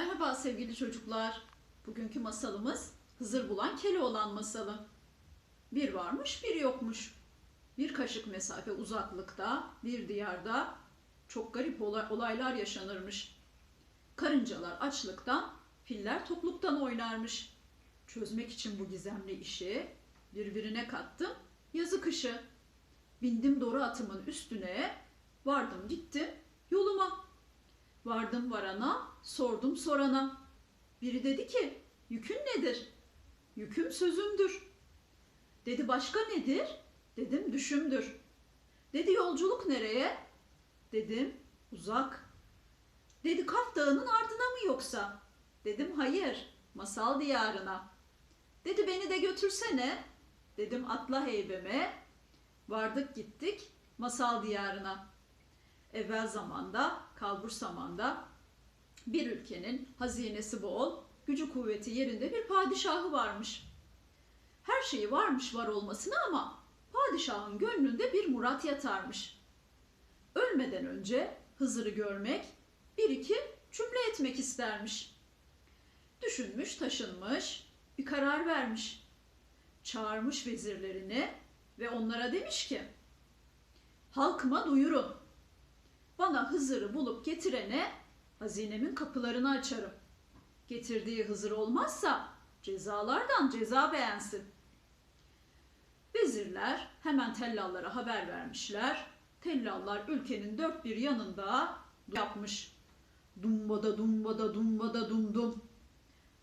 Merhaba sevgili çocuklar. Bugünkü masalımız Hızır bulan Keloğlan masalı. Bir varmış, bir yokmuş. Bir kaşık mesafe uzaklıkta, bir diyarda çok garip olay- olaylar yaşanırmış. Karıncalar açlıktan, filler topluktan oynarmış. Çözmek için bu gizemli işi birbirine kattım yazı kışı. Bindim doğru atımın üstüne, vardım gittim yoluma. Vardım varana, sordum sorana. Biri dedi ki, yükün nedir? Yüküm sözümdür. Dedi başka nedir? Dedim düşümdür. Dedi yolculuk nereye? Dedim uzak. Dedi Kaf Dağı'nın ardına mı yoksa? Dedim hayır, masal diyarına. Dedi beni de götürsene. Dedim atla heybeme. Vardık gittik masal diyarına. Evvel zamanda, kalbur zamanda bir ülkenin hazinesi bol, gücü kuvveti yerinde bir padişahı varmış. Her şeyi varmış var olmasına ama padişahın gönlünde bir murat yatarmış. Ölmeden önce Hızır'ı görmek, bir iki cümle etmek istermiş. Düşünmüş, taşınmış, bir karar vermiş. Çağırmış vezirlerini ve onlara demiş ki, halkıma duyurun. Bana Hızır'ı bulup getirene hazinemin kapılarını açarım. Getirdiği Hızır olmazsa cezalardan ceza beğensin. Vezirler hemen tellallara haber vermişler. Tellallar ülkenin dört bir yanında yapmış. Dumbada dumbada dumbada dum dum.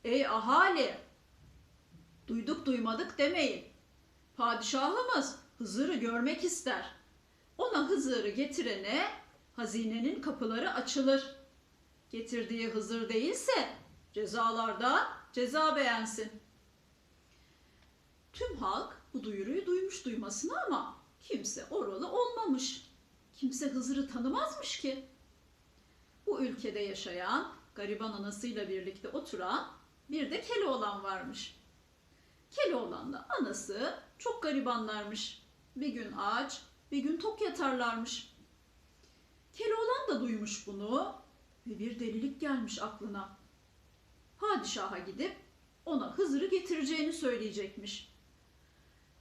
Ey ahali! Duyduk duymadık demeyin. Padişahımız Hızır'ı görmek ister. Ona Hızır'ı getirene hazinenin kapıları açılır. Getirdiği Hızır değilse cezalarda ceza beğensin. Tüm halk bu duyuruyu duymuş duymasına ama kimse oralı olmamış. Kimse Hızır'ı tanımazmış ki. Bu ülkede yaşayan, gariban anasıyla birlikte oturan bir de Keloğlan varmış. Keloğlan'la anası çok garibanlarmış. Bir gün aç, bir gün tok yatarlarmış. Keloğlan da duymuş bunu ve bir delilik gelmiş aklına. Padişaha gidip ona Hızır'ı getireceğini söyleyecekmiş.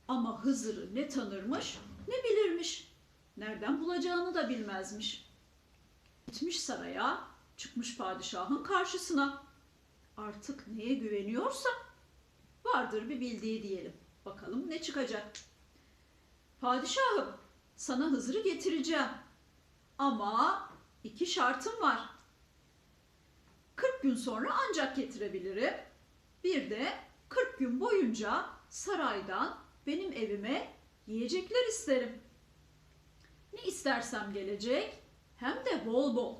Ama Hızır'ı ne tanırmış ne bilirmiş. Nereden bulacağını da bilmezmiş. Gitmiş saraya, çıkmış padişahın karşısına. Artık neye güveniyorsa vardır bir bildiği diyelim. Bakalım ne çıkacak. Padişahım, sana Hızır'ı getireceğim. Ama iki şartım var. 40 gün sonra ancak getirebilirim. Bir de 40 gün boyunca saraydan benim evime yiyecekler isterim. Ne istersem gelecek hem de bol bol.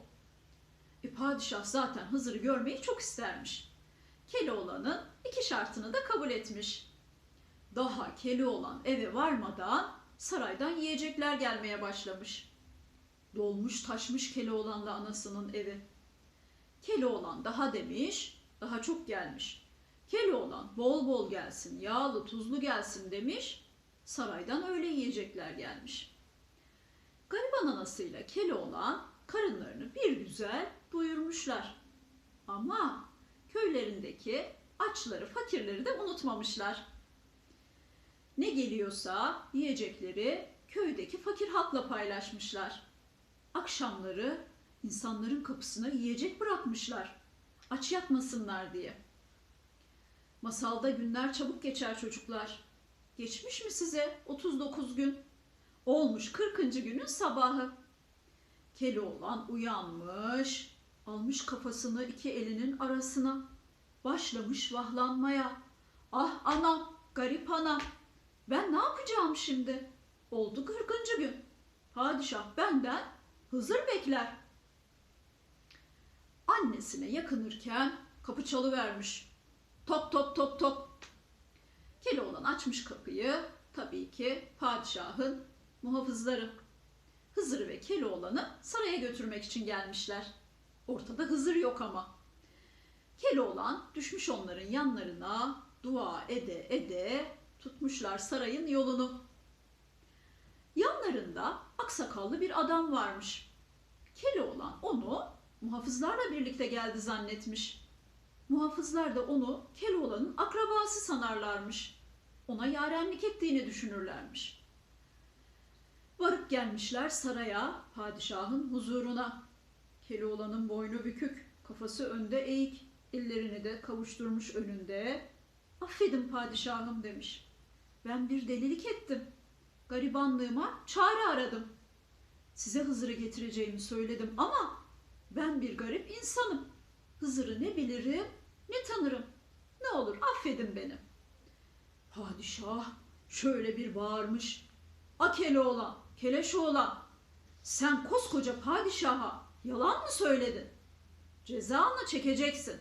E, padişah zaten Hızır'ı görmeyi çok istermiş. Keloğlan'ın iki şartını da kabul etmiş. Daha Keloğlan eve varmadan saraydan yiyecekler gelmeye başlamış. Dolmuş taşmış Keloğlan'la anasının evi. Keloğlan daha demiş, daha çok gelmiş. Keloğlan bol bol gelsin, yağlı tuzlu gelsin demiş. Saraydan öyle yiyecekler gelmiş. Gariban anasıyla Keloğlan karınlarını bir güzel doyurmuşlar. Ama köylerindeki açları, fakirleri de unutmamışlar. Ne geliyorsa yiyecekleri köydeki fakir halkla paylaşmışlar. Akşamları insanların kapısına yiyecek bırakmışlar. Aç yatmasınlar diye. Masalda günler çabuk geçer çocuklar. Geçmiş mi size 39 gün? Olmuş 40. günün sabahı. Keloğlan uyanmış, almış kafasını iki elinin arasına. Başlamış vahlanmaya. Ah anam, garip anam. Ben ne yapacağım şimdi? Oldu 40. gün. Padişah benden Hızır bekler. Annesine yakınırken kapı çalıvermiş. Tok tok tok tok. Keloğlan açmış kapıyı. Tabii ki padişahın muhafızları. Hızır'ı ve Keloğlan'ı saraya götürmek için gelmişler. Ortada Hızır yok ama. Keloğlan düşmüş onların yanlarına dua ede ede tutmuşlar sarayın yolunu. Yanlarında aksakallı bir adam varmış. Keloğlan onu muhafızlarla birlikte geldi zannetmiş. Muhafızlar da onu Keloğlan'ın akrabası sanarlarmış. Ona yarenlik ettiğini düşünürlermiş. Varıp gelmişler saraya, padişahın huzuruna. Keloğlan'ın boynu bükük, kafası önde eğik, ellerini de kavuşturmuş önünde. Affedin padişahım demiş. Ben bir delilik ettim. Garibanlığıma çare aradım. Size Hızır'ı getireceğimi söyledim ama ben bir garip insanım. Hızır'ı ne bilirim ne tanırım. Ne olur affedin beni. Padişah şöyle bir bağırmış. Akeloğlan, Keleşoğlan sen koskoca padişaha yalan mı söyledin? Cezanı çekeceksin.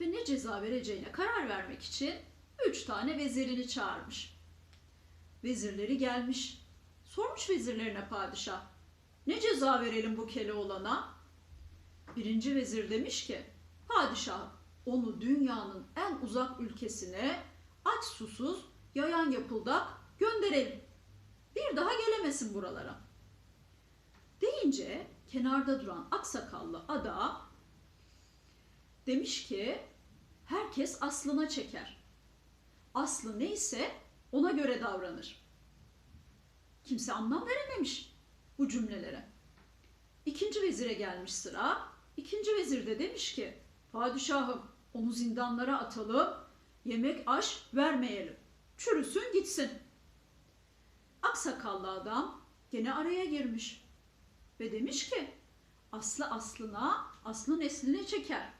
Ve ne ceza vereceğine karar vermek için üç tane vezirini çağırmış. Vezirleri gelmiş. Sormuş vezirlerine padişah. Ne ceza verelim bu Keloğlan'a? Birinci vezir demiş ki, padişah onu dünyanın en uzak ülkesine aç susuz, yayan yapıldak gönderelim. Bir daha gelemesin buralara. Deyince kenarda duran aksakallı ada demiş ki herkes aslına çeker. Aslı neyse ona göre davranır. Kimse anlam verememiş bu cümlelere. İkinci vezire gelmiş sıra. İkinci vezir de demiş ki padişahım onu zindanlara atalım, yemek aş vermeyelim. Çürüsün gitsin. Aksakallı adam gene araya girmiş ve demiş ki aslı aslına, aslı nesline çeker.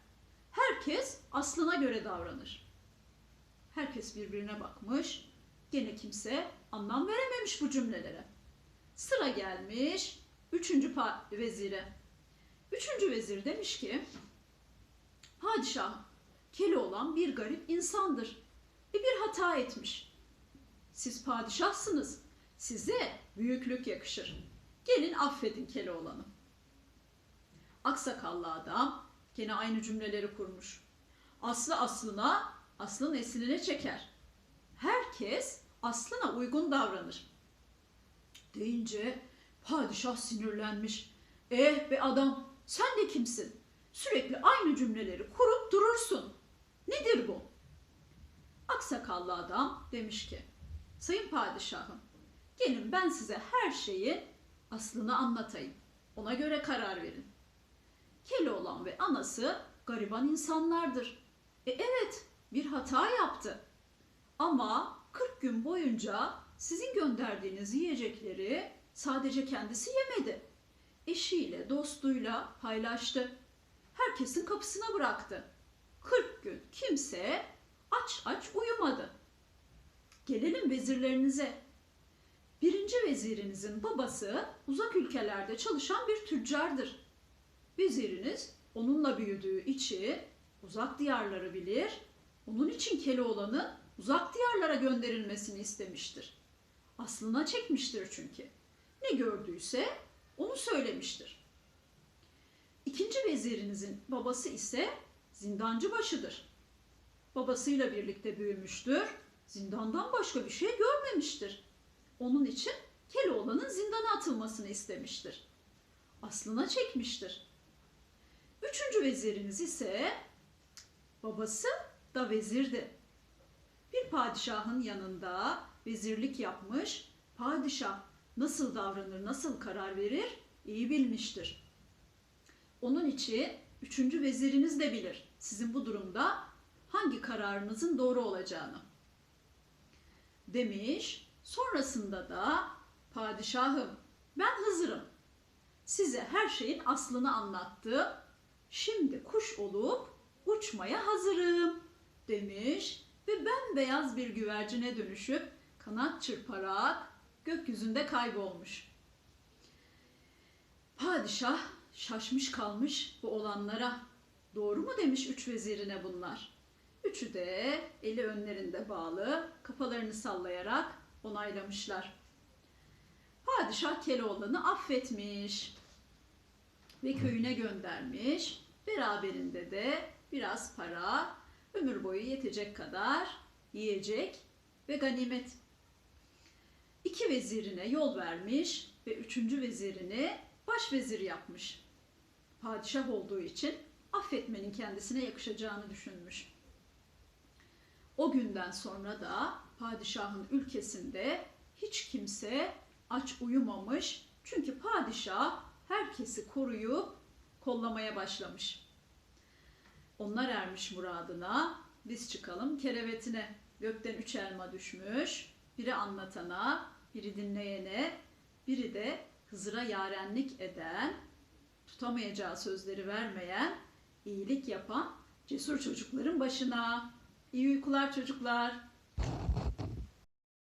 Herkes aslına göre davranır. Herkes birbirine bakmış. Gene kimse anlam verememiş bu cümlelere. Sıra gelmiş üçüncü vezire. Üçüncü vezir demiş ki Padişah, Keloğlan bir garip insandır ve bir hata etmiş. Siz padişahsınız. Size büyüklük yakışır. Gelin affedin Keloğlan'ı. Aksakallı adam gene aynı cümleleri kurmuş. Aslı aslına, aslı nesline çeker. Herkes aslına uygun davranır. Deyince padişah sinirlenmiş. Eh be adam sen de kimsin? Sürekli aynı cümleleri kurup durursun. Nedir bu? Aksakallı adam demiş ki, Sayın padişahım, gelin ben size her şeyi aslını anlatayım. Ona göre karar verin. Keloğlan ve anası gariban insanlardır. E evet, bir hata yaptı. Ama 40 gün boyunca sizin gönderdiğiniz yiyecekleri sadece kendisi yemedi. Eşiyle, dostuyla paylaştı. Herkesin kapısına bıraktı. 40 gün kimse aç aç uyumadı. Gelelim vezirlerinize. Birinci vezirinizin babası uzak ülkelerde çalışan bir tüccardır. Veziriniz onunla büyüdüğü için uzak diyarları bilir. Onun için Keloğlan'ın uzak diyarlara gönderilmesini istemiştir. Aslına çekmiştir çünkü. Ne gördüyse onu söylemiştir. İkinci vezirinizin babası ise zindancı başıdır. Babasıyla birlikte büyümüştür. Zindandan başka bir şey görmemiştir. Onun için Keloğlan'ın zindana atılmasını istemiştir. Aslına çekmiştir. Üçüncü veziriniz ise babası da vezirdi. Bir padişahın yanında vezirlik yapmış, padişah nasıl davranır, nasıl karar verir iyi bilmiştir. Onun için üçüncü veziriniz de bilir sizin bu durumda hangi kararınızın doğru olacağını. Demiş, sonrasında da padişahım ben Hızır'ım. Size her şeyin aslını anlattım. Şimdi kuş olup uçmaya hazırım demiş ve bembeyaz bir güvercine dönüşüp kanat çırparak gökyüzünde kaybolmuş. Padişah şaşmış kalmış bu olanlara. Doğru mu demiş üç vezirine bunlar. Üçü de eli önlerinde bağlı, kafalarını sallayarak onaylamışlar. Padişah Keloğlan'ı affetmiş ve köyüne göndermiş. Beraberinde de biraz para, ömür boyu yetecek kadar yiyecek ve ganimet. İki vezirine yol vermiş ve üçüncü vezirini başvezir yapmış. Padişah olduğu için affetmenin kendisine yakışacağını düşünmüş. O günden sonra da padişahın ülkesinde hiç kimse aç uyumamış. Çünkü padişah herkesi koruyup kollamaya başlamış. Onlar ermiş muradına, biz çıkalım kerevetine. Gökten üç elma düşmüş, biri anlatana, biri dinleyene, biri de Hızır'a yarenlik eden, tutamayacağı sözleri vermeyen, iyilik yapan cesur çocukların başına. İyi uykular çocuklar.